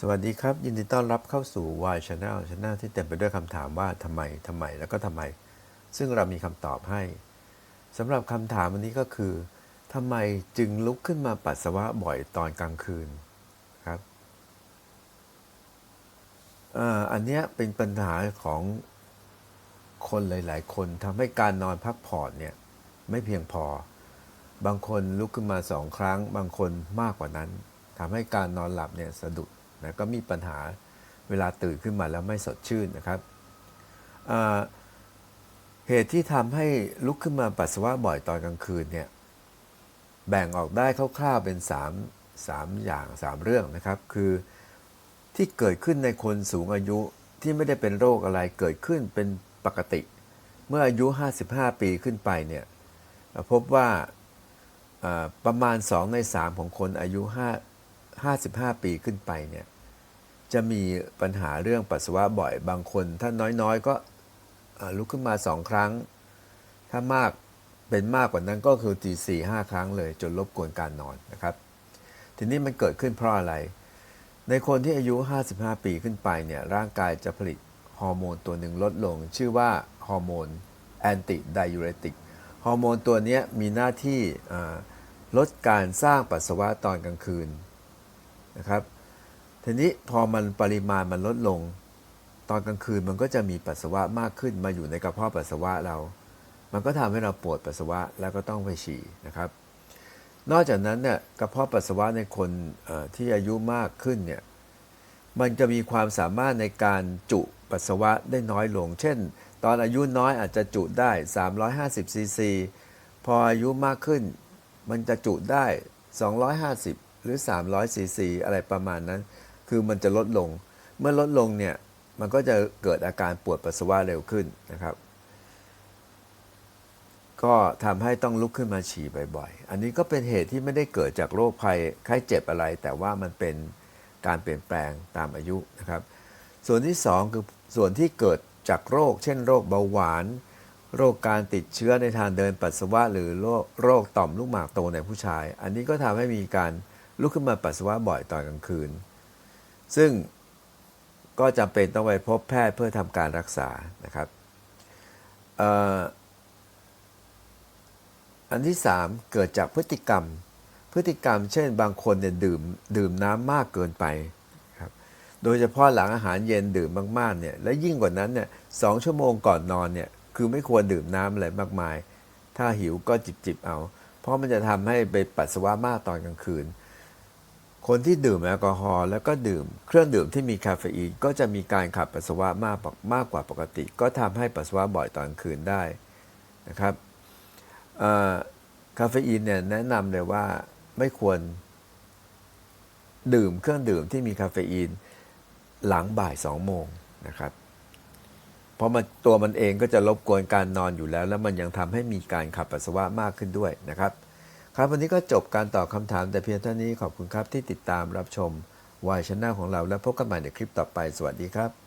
สวัสดีครับ ยินดีต้อนรับเข้าสู่ Y Channel Channel ที่เต็มไปด้วยคำถามว่าทำไมทำไมแล้วก็ทำไม ซึ่งเรามีคำตอบให้สำหรับคำถามวันนี้ก็คือทำไมจึงลุกขึ้นมาปัสสาวะบ่อยตอนกลางคืนครับอันนี้เป็นปัญหาของคนหลาย ๆ คนทำให้การนอนพักผ่อนเนี่ยไม่เพียงพอ บางคนลุกขึ้นมาสองครั้ง บางคนมากกว่านั้นทำให้การนอนหลับเนี่ยสะดุด นะก็มีปัญหาเวลาตื่นขึ้นมาแล้วไม่สดชื่นนะครับเหตุที่ทำให้ลุกขึ้นมาปัสสาวะบ่อยตอนกลางคืนเนี่ยแบ่งออกได้คร่าวๆเป็น 3 3 อย่าง 3 เรื่องนะครับ คือที่เกิดขึ้นในคนสูงอายุที่ไม่ได้เป็นโรคอะไรเกิดขึ้นเป็นปกติ เมื่ออายุ 55 ปีขึ้นไปเนี่ยพบว่าอ่าประมาณ 2 ใน 3 ของคนอายุ5 55 ปีขึ้นไปเนี่ยจะมีปัญหาเรื่องปัสสาวะบ่อย บางคนถ้าน้อยๆ ก็ลุกขึ้นมาสองครั้ง ถ้ามากเป็นมากกว่านั้นก็คือตีสี่ห้าครั้งเลย จนรบกวนการนอนนะครับ ทีนี้มันเกิดขึ้นเพราะอะไร ในคนที่อายุ 55 ปีขึ้นไปเนี่ยร่างกายจะผลิตฮอร์โมนตัวหนึ่งลดลง ชื่อว่าฮอร์โมนแอนติไดยูเรติกฮอร์โมนตัวนี้มีหน้าที่ลดการสร้างปัสสาวะตอนกลางคืน นะครับ ทีนี้พอมันปริมาณมันลดลง ตอนกลางคืนมันก็จะมีปัสสาวะมากขึ้นมาอยู่ในกระเพาะปัสสาวะเรา มันก็ทำให้เราปวดปัสสาวะแล้วก็ต้องไปฉี่นะครับ นอกจากนั้นเนี่ยกระเพาะปัสสาวะในคนที่อายุมากขึ้นเนี่ยมันจะมีความสามารถในการจุปัสสาวะได้น้อยลง เช่น ตอนอายุน้อยอาจจะจุได้ 350ซีซี พออายุมากขึ้น มันจะจุได้ 250 หรือ300ซีซีอะไรประมาณนั้น คือมันจะลดลง เมื่อลดลงเนี่ย มันก็จะเกิดอาการปวดปัสสาวะเร็วขึ้นนะครับ ก็ทำให้ต้องลุกขึ้นมาฉี่บ่อยๆ อันนี้ก็เป็นเหตุที่ไม่ได้เกิดจากโรคภัยไข้เจ็บอะไร แต่ว่ามันเป็นการเปลี่ยนแปลงตามอายุนะครับ ส่วนที่สองคือส่วนที่เกิดจากโรค เช่น โรคเบาหวาน โรคการติดเชื้อในทางเดินปัสสาวะ หรือโรคโรคต่อมลูกหมากโตในผู้ชาย อันนี้ก็ทำให้มีการ ลุกขึ้นมาปัสสาวะบ่อยตอนกลางคืน ซึ่งก็จำเป็นต้องไปพบแพทย์เพื่อทำการรักษานะครับอ,อันที่ 3 เกิดจากพฤติกรรม พฤติกรรม เช่น บางคนเนี่ยดื่มดื่มน้ำมากเกินไปครับโดยเฉพาะหลังอาหารเย็นดื่มมากๆเนี่ยและยิ่งกว่านั้นเนี่ยสองชั่วโมงก่อนนอนเนี่ยคือไม่ควรดื่มน้ำอะไรมากมาย ถ้าหิวก็จิบจิบเอา เพราะมันจะทำให้ไปปัสสาวะมากตอนกลางคืน คนที่ดื่มแอลกอฮอล์แล้วก็ดื่ม เครื่องดื่มที่มีคาเฟอีนก็จะมีการขับปัสสาวะมากมากกว่าปกติ ก็ทำให้ปัสสาวะบ่อยตอนคืนได้นะครับคาเฟอีนเนี่ยแนะนำเลยว่าไม่ควร ดื่มเครื่องดื่มที่มีคาเฟอีนหลังบ่ายสองโมงนะครับเพราะมันตัวมันเองก็จะรบกวนการนอนอยู่แล้ว แล้วมันยังทำให้มีการขับปัสสาวะมากขึ้นด้วยนะครับ ครับวันนี้ก็จบการตอบคำถามแต่เพียงเท่านี้ขอบคุณครับที่ติดตามรับชมวายช n น l ของเราแล้วพบกันใหม่ในคลิปต่อไป สวัสดีครับ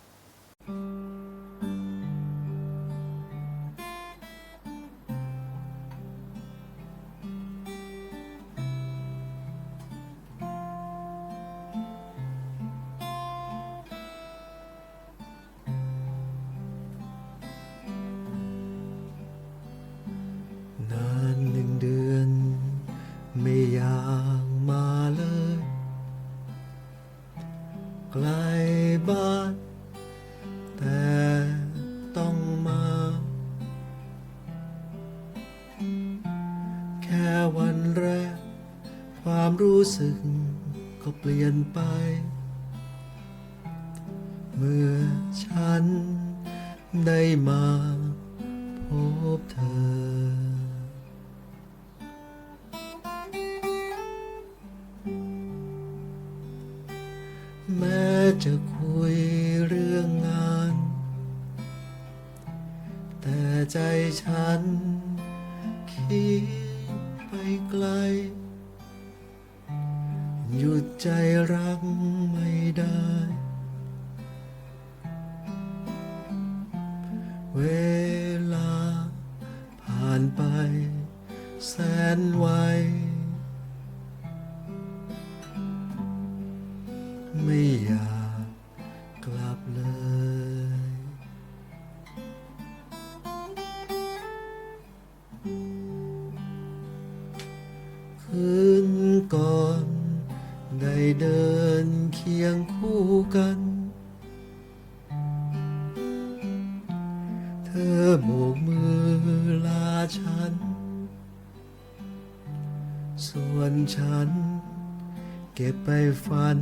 ไกลบ้าน แต่ต้องมา แค่วันแรก ความรู้สึกก็เปลี่ยนไป เมื่อฉันได้มาพบเธอ ฉัน คิดไปไกล หยุดใจรักไม่ได้ เวลาผ่านไป แสนไว เดินเคียงคู่กัน เธอโบกมือลาฉัน ส่วนฉัน เก็บไปฝัน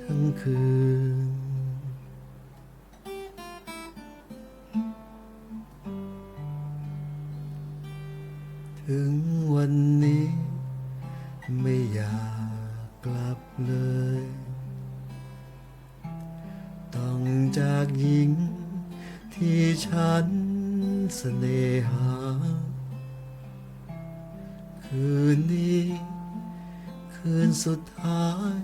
ทั้งคืน สน่หา คืนนี้ คืนสุดท้าย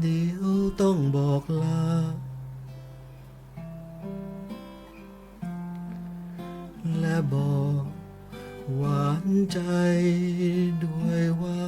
เดี๋ยวต้องบอกลา และบอกหวานใจด้วยว่า